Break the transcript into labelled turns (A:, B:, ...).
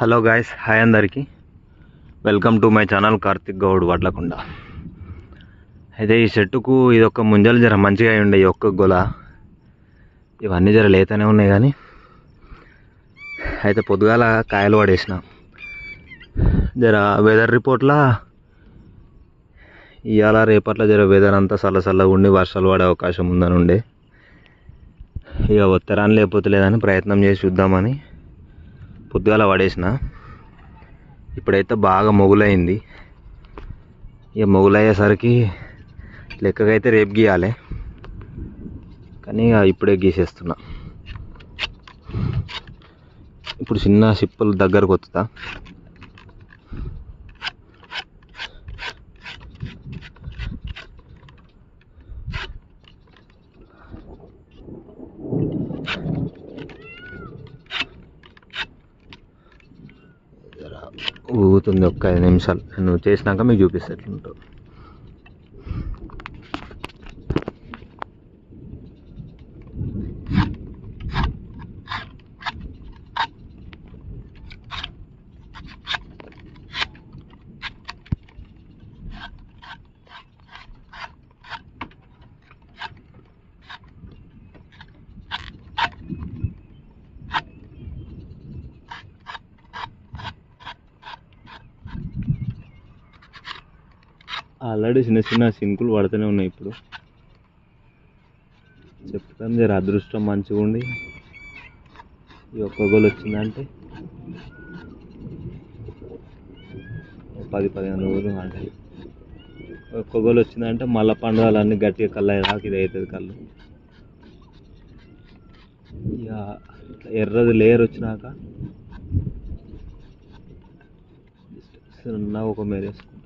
A: Hello guys hi అందరికీ. Welcome to my channel Karthik Goud Vadlakonda. అయితే ఈ చెట్టుకు ఇదొక ముంజలు జర మంచిగా అయి ఉండే ఈ ఒక్క గొల. ఇవన్నీ జర లేతనే ఉన్నాయి కానీ. అయితే పొద్దుగాల కాయలు పడేసిన. జర వెదర్ రిపోర్ట్లా ఇవాళ రేపట్ల జర వెదర్ అంతా చల్ల చల్లగా ఉండి వర్షాలు పడే అవకాశం ఉందని ఉండే ఇక ఉత్తరాన్ని లేకపోతే లేదని ప్రయత్నం చేసి చూద్దామని. పొద్దుగాల పడేసిన. ఇప్పుడైతే బాగా మొగులైంది. ఇక మొగులయ్యేసరికి లెక్కకైతే రేపు గీయాలి. కానీ ఇక ఇప్పుడే గీసేస్తున్నా. ఇప్పుడు చిన్న సిప్పులు దగ్గరకు వస్తా ఊగుతుంది ఒక్క ఐదు నిమిషాలు. నువ్వు చేసినాక మీకు చూపిస్తా ఎట్లుంటావు ఆల్రెడీ చిన్న చిన్న సింకులు పడుతూనే ఉన్నాయి ఇప్పుడు. చెప్తాను జర అదృష్టం మంచిగా ఉండి ఈ ఒక్క గోల్ వచ్చిందంటే పది పదిహేను రోజులు అంటే ఒక్క గోల్ వచ్చిందంటే మళ్ళీ పండుగలన్నీ గట్టిగా కళ్ళు అయ్యేదాకా ఇది అవుతుంది కళ్ళు. ఇక ఎర్రది లేయర్ వచ్చినాక ఒక మేరేసుకుంటాం.